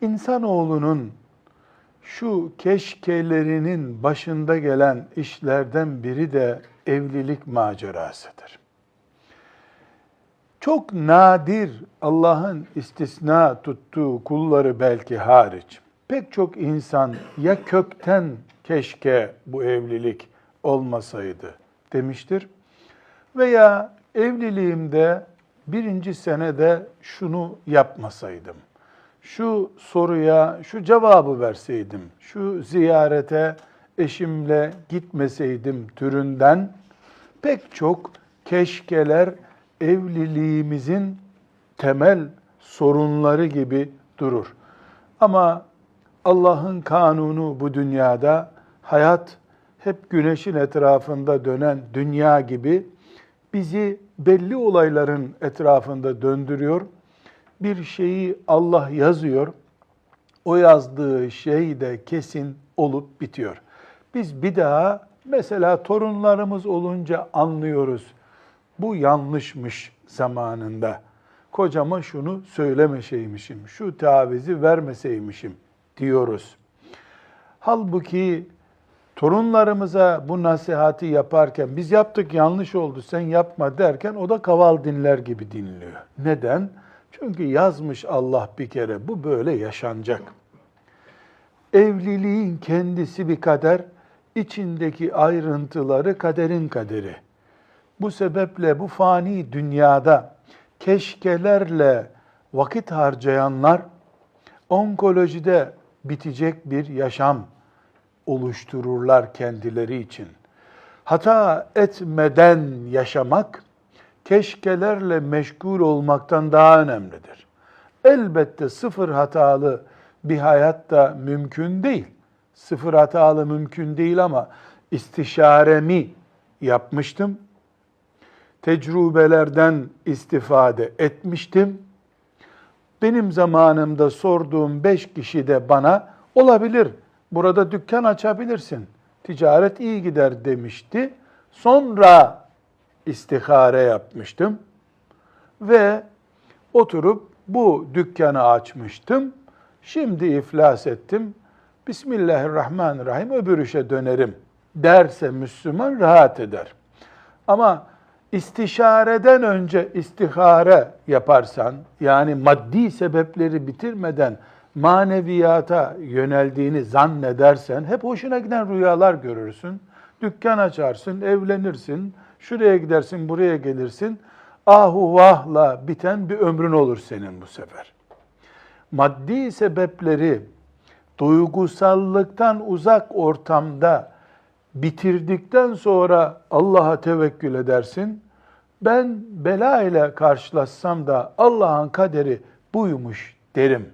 İnsanoğlunun şu keşkelerinin başında gelen işlerden biri de evlilik macerasıdır. Çok nadir Allah'ın istisna tuttuğu kulları belki hariç pek çok insan ya kökten keşke bu evlilik olmasaydı demiştir veya evliliğimde birinci senede şunu yapmasaydım, şu soruya şu cevabı verseydim, şu ziyarete eşimle gitmeseydim türünden pek çok keşkeler evliliğimizin temel sorunları gibi durur. Ama Allah'ın kanunu bu dünyada hayat hep güneşin etrafında dönen dünya gibi bizi belli olayların etrafında döndürüyor. Bir şeyi Allah yazıyor. O yazdığı şey de kesin olup bitiyor. Biz bir daha mesela torunlarımız olunca anlıyoruz. Bu yanlışmış zamanında. Kocama şunu söylemeseymişim, şu tavizi vermeseymişim diyoruz. Halbuki torunlarımıza bu nasihati yaparken biz yaptık yanlış oldu sen yapma derken o da kaval dinler gibi dinliyor. Neden? Çünkü yazmış Allah bir kere bu böyle yaşanacak. Evliliğin kendisi bir kader, içindeki ayrıntıları kaderin kaderi. Bu sebeple bu fani dünyada keşkelerle vakit harcayanlar onkolojide bitecek bir yaşam oluştururlar kendileri için. Hata etmeden yaşamak keşkelerle meşgul olmaktan daha önemlidir. Elbette sıfır hatalı bir hayat da mümkün değil. Sıfır hatalı mümkün değil ama istişaremi yapmıştım. Tecrübelerden istifade etmiştim. Benim zamanımda sorduğum beş kişi de bana olabilir, burada dükkan açabilirsin, ticaret iyi gider demişti. Sonra istihare yapmıştım ve oturup bu dükkanı açmıştım. Şimdi iflas ettim. Bismillahirrahmanirrahim öbür işe dönerim derse Müslüman rahat eder. Ama istişareden önce istihare yaparsan, yani maddi sebepleri bitirmeden maneviyata yöneldiğini zannedersen hep hoşuna giden rüyalar görürsün. Dükkan açarsın, evlenirsin, şuraya gidersin, buraya gelirsin. Ahu vahla biten bir ömrün olur senin bu sefer. Maddi sebepleri duygusallıktan uzak ortamda bitirdikten sonra Allah'a tevekkül edersin. Ben bela ile karşılaşsam da Allah'ın kaderi buymuş derim.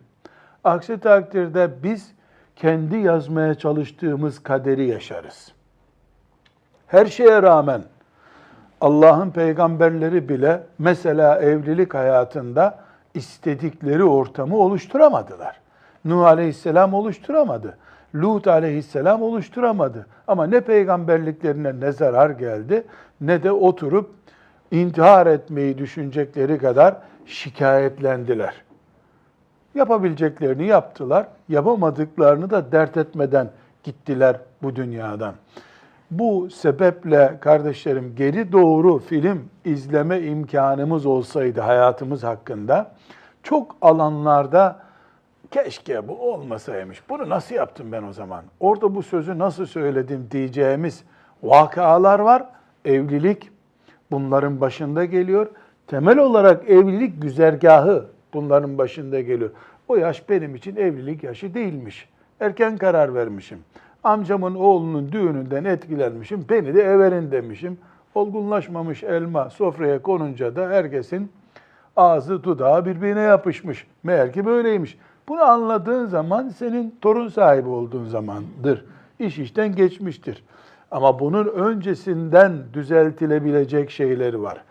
Aksi takdirde biz kendi yazmaya çalıştığımız kaderi yaşarız. Her şeye rağmen Allah'ın peygamberleri bile mesela evlilik hayatında istedikleri ortamı oluşturamadılar. Nuh aleyhisselam oluşturamadı. Lut aleyhisselam oluşturamadı. Ama ne peygamberliklerine ne zarar geldi ne de oturup intihar etmeyi düşünecekleri kadar şikayetlendiler. Yapabileceklerini yaptılar, yapamadıklarını da dert etmeden gittiler bu dünyadan. Bu sebeple kardeşlerim geri doğru film izleme imkanımız olsaydı hayatımız hakkında çok alanlarda keşke bu olmasaymış. Bunu nasıl yaptım ben o zaman? Orada bu sözü nasıl söyledim diyeceğimiz vakalar var. Evlilik bunların başında geliyor. Temel olarak evlilik güzergahı bunların başında geliyor. O yaş benim için evlilik yaşı değilmiş. Erken karar vermişim. Amcamın oğlunun düğününden etkilenmişim. Beni de everin demişim. Olgunlaşmamış elma sofraya konunca da herkesin ağzı dudağı birbirine yapışmış. Meğer ki böyleymiş. Bunu anladığın zaman senin torun sahibi olduğun zamandır. İş işten geçmiştir. Ama bunun öncesinden düzeltilebilecek şeyleri var.